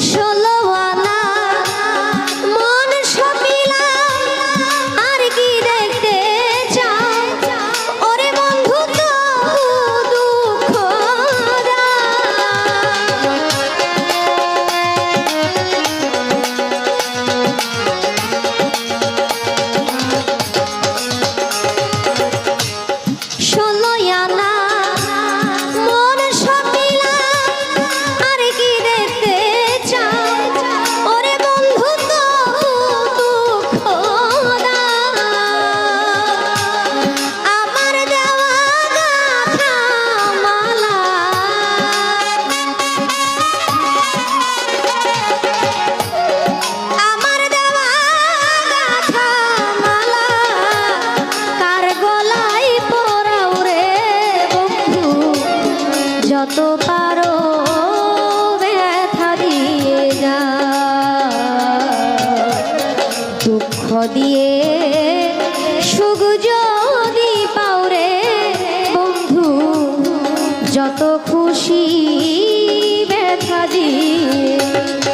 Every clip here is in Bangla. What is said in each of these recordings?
Should দুঃখ দিয়ে সুখ যদি পাওরে বন্ধু যত খুশি ব্যথা দিয়ে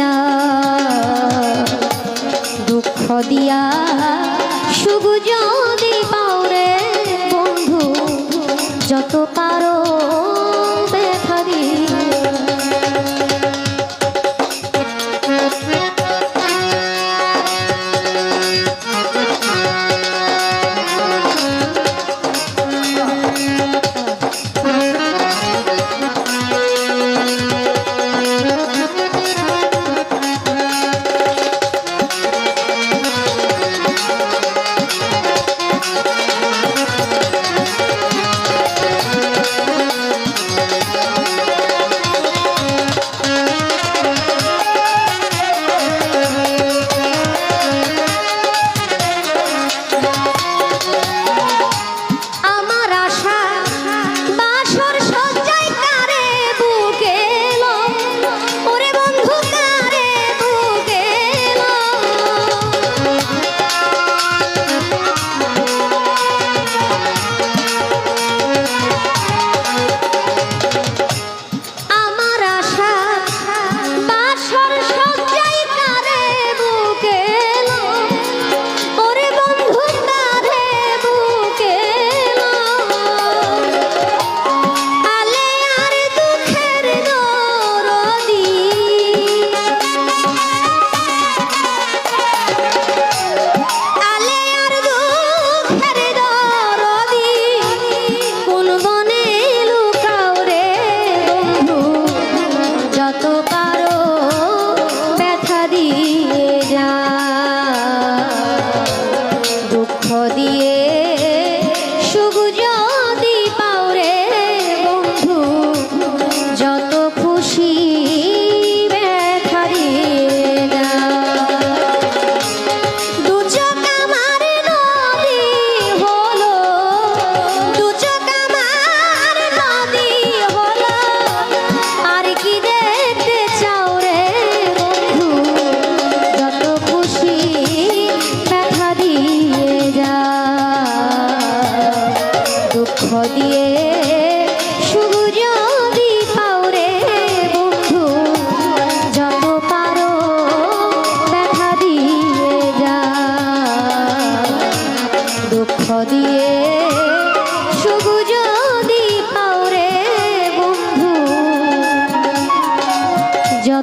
দিয়া দুঃখ দিয়া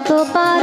যত পারো